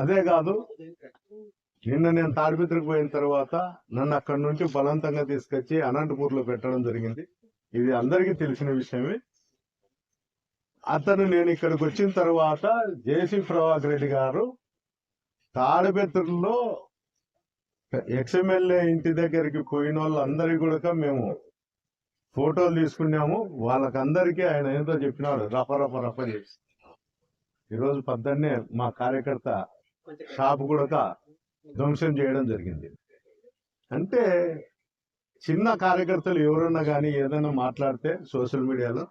అదే కాదు నిన్న నేను తాడిపిత్రికి పోయిన తర్వాత నన్ను అక్కడి నుంచి బలవంతంగా తీసుకొచ్చి అనంతపూర్లో పెట్టడం జరిగింది. ఇది అందరికీ తెలిసిన విషయమే. అతను నేను ఇక్కడికి వచ్చిన తర్వాత జేసీ ప్రభాకర్ రెడ్డి గారు తాడిపత్రిలో ఎక్స్ఎమ్మెల్యే ఇంటి దగ్గరికి పోయిన వాళ్ళందరికీ కూడా మేము ఫోటోలు తీసుకున్నాము. వాళ్ళకందరికీ ఆయన ఏదో చెప్పినాడు రప రప రప చేసి. ఈరోజు పొద్దున్నే మా కార్యకర్త షాప్ కూడా ధ్వంసం చేయడం జరిగింది. అంటే చిన్న కార్యకర్తలు ఎవరన్నా కానీ ఏదైనా మాట్లాడితే సోషల్ మీడియాలో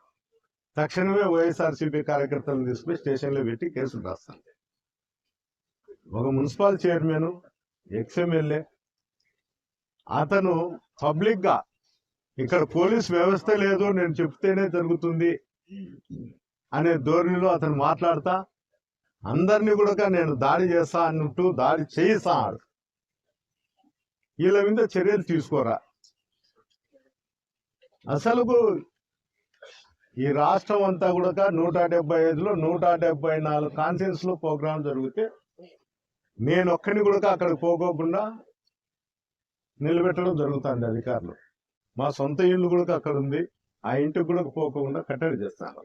తక్షణమే వైఎస్ఆర్సీపీ కార్యకర్తలను తీసుకుని స్టేషన్లో పెట్టి కేసులు రాస్తాను ఒక మున్సిపల్ చైర్మన్ ఎక్స్ఎమ్మెల్యే అతను పబ్లిక్గా ఇక్కడ పోలీస్ వ్యవస్థ లేదు నేను చెప్తేనే జరుగుతుంది అనే ధోరణిలో అతను మాట్లాడతా అందరినీ కూడా నేను దాడి చేస్తా అన్నట్టు దాడి చేయిస్తా అన్నాడు. వీళ్ళ మీద చర్యలు తీసుకోరా? అసలుకు ఈ రాష్ట్రం అంతా కూడా నూట డెబ్బై ఐదులో నూట డెబ్బై నాలుగు కాన్ఫరెన్స్లో ప్రోగ్రాం జరిగితే నేను ఒక్కడిని కూడా అక్కడికి పోకోకుండా నిలబెట్టడం జరుగుతుంది అధికారులు. మా సొంత ఇల్లు కూడా అక్కడ ఉంది. ఆ ఇంటికి కూడా పోకుండా కట్టడి చేస్తాను.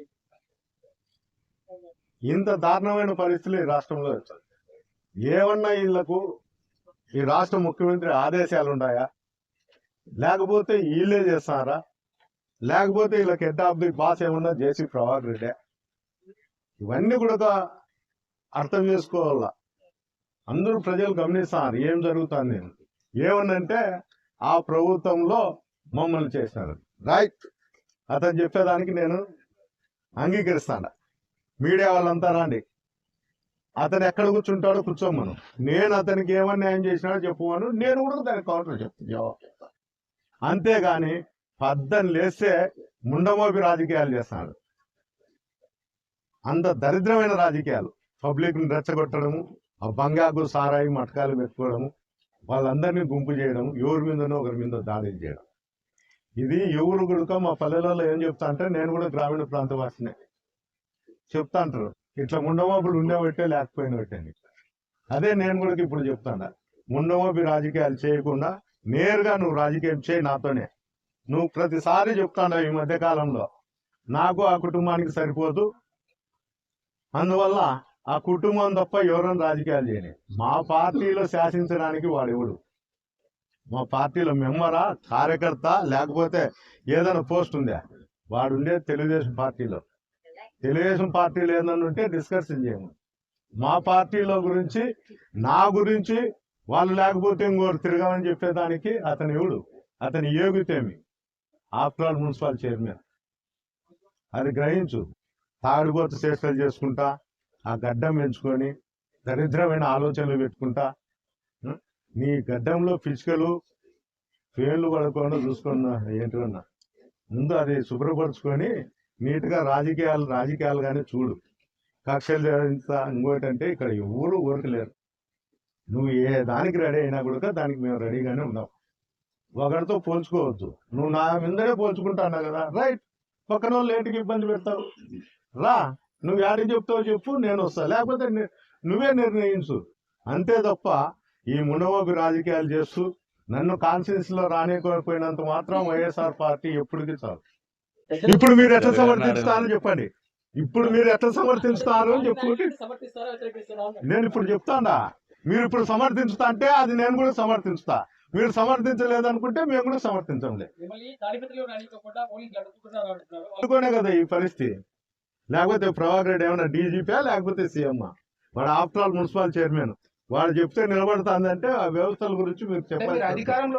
ఇంత దారుణమైన పరిస్థితులు ఈ రాష్ట్రంలో ఏమన్నా వీళ్ళకు ఈ రాష్ట్ర ముఖ్యమంత్రి ఆదేశాలు ఉన్నాయా? లేకపోతే వీళ్ళే చేస్తారా? లేకపోతే వీళ్ళకి హెడ్ ఆఫ్ ది బాస్ ఏమన్నా జేసీ ప్రభాకర్ రెడ్డి? ఇవన్నీ కూడా అర్థం చేసుకోవాలా. అందరూ ప్రజలు గమనిస్తున్నారు ఏం జరుగుతుంది ఏమన్నంటే ఆ ప్రభుత్వంలో మమ్మల్ని చేసినారు. రైట్. అతను చెప్పేదానికి నేను అంగీకరిస్తాను. మీడియా వాళ్ళంతా రండి. అతను ఎక్కడ కూర్చుంటాడో కూర్చోమను నేను అతనికి ఏమన్యాయం న్యాయం చేసినాడో చెప్పుకోను నేను కూడా దానికి కౌంటర్ చెప్తాను జవాబు చెప్తాను అంతేగాని పద్దని లేస్తే ముండమోపి రాజకీయాలు చేస్తాడు. అంత దరిద్రమైన రాజకీయాలు. పబ్లిక్ని రెచ్చగొట్టడము ఆ బంగాకు సారాయి మటకాలు పెట్టుకోవడము వాళ్ళందరినీ గుంపు చేయడం ఎవరి మీదనో ఒకరి మీద దాడి చేయడం. ఇది ఎవరు కూడా మా పల్లెలలో ఏం చెప్తా అంటే నేను కూడా గ్రామీణ ప్రాంత వాసినే చెప్తా అంటారు ఇట్లా ముండమోపులు ఉండేబట్టే లేకపోయిన అని అదే నేను కూడా ఇప్పుడు చెప్తాను ముండమోపి రాజకీయాలు చేయకుండా నేరుగా నువ్వు రాజకీయం చేయి నాతోనే. నువ్వు ప్రతిసారి చెప్తాను ఈ మధ్య కాలంలో. నాకు ఆ కుటుంబానికి సరిపోదు. అందువల్ల ఆ కుటుంబం తప్ప ఎవరైనా రాజకీయాలు చేయని. మా పార్టీలో శాసించడానికి వాడెవడు మా పార్టీలో మెంబరా కార్యకర్త లేకపోతే ఏదైనా పోస్ట్ ఉందా? వాడు ఉండేది తెలుగుదేశం పార్టీలో. తెలుగుదేశం పార్టీలు ఏదైనా ఉంటే డిస్కషన్ చేయము. మా పార్టీలో గురించి నా గురించి వాళ్ళు లేకపోతే ఇంకోరు తిరగమని చెప్పేదానికి అతను ఎవడు? అతని యోగితేమి ఆఫ్టర్ మున్సిపల్ చైర్మన్. అది గ్రహించు. తాగుబోతు చేష్టలు చేసుకుంటా ఆ గడ్డం పెంచుకొని దరిద్రమైన ఆలోచనలు పెట్టుకుంటా నీ గడ్డంలో పిచ్చుకలు పేర్లు పడకుండా చూసుకున్నా ఏంటన్నా ముందు అది శుభ్రపరచుకొని నీట్గా రాజకీయాలు రాజకీయాలుగానే చూడు. కక్షలు చేయించా ఇంకోటి అంటే ఇక్కడ ఎవరు ఊరకలేరు. నువ్వు ఏ దానికి రెడీ అయినా కూడా దానికి మేము రెడీగానే ఉన్నాం. ఒకరితో పోల్చుకోవద్దు. నువ్వు నా మీదనే పోల్చుకుంటాను కదా. రైట్. పక్కన వాళ్ళు ఏంటికి ఇబ్బంది పెడతావు? రా. నువ్వు యాడికి చెప్తావు చెప్పు నేను వస్తా. లేకపోతే నువ్వే నిర్ణయించు. అంతే తప్ప ఈ మునవోబి రాజకీయాలు చేస్తూ నన్ను కాన్ఫరెన్స్లో రానికపోయినంత మాత్రం వైఎస్ఆర్ పార్టీ ఎప్పటికీ చాలు. ఇప్పుడు మీరు ఎట్లా సమర్థిస్తారని చెప్పండి. ఇప్పుడు మీరు ఎట్లా సమర్థిస్తారు అని చెప్పు. నేను ఇప్పుడు చెప్తాడా మీరు ఇప్పుడు సమర్థించుతా అంటే అది నేను కూడా సమర్థించుతా. మీరు సమర్థించలేదనుకుంటే మేము కూడా సమర్థించంలే. కదా ఈ పరిస్థితి. లేకపోతే ప్రభాకర్ రెడ్డి ఏమైనా డీజీపీ లేకపోతే సీఎం వాడు ఆఫ్టర్ ఆల్ మున్సిపల్ చైర్మన్. వాడు చెప్తే నిలబడుతుందంటే ఆ వ్యవస్థల గురించి మీరు చెప్పాలి అధికారంలో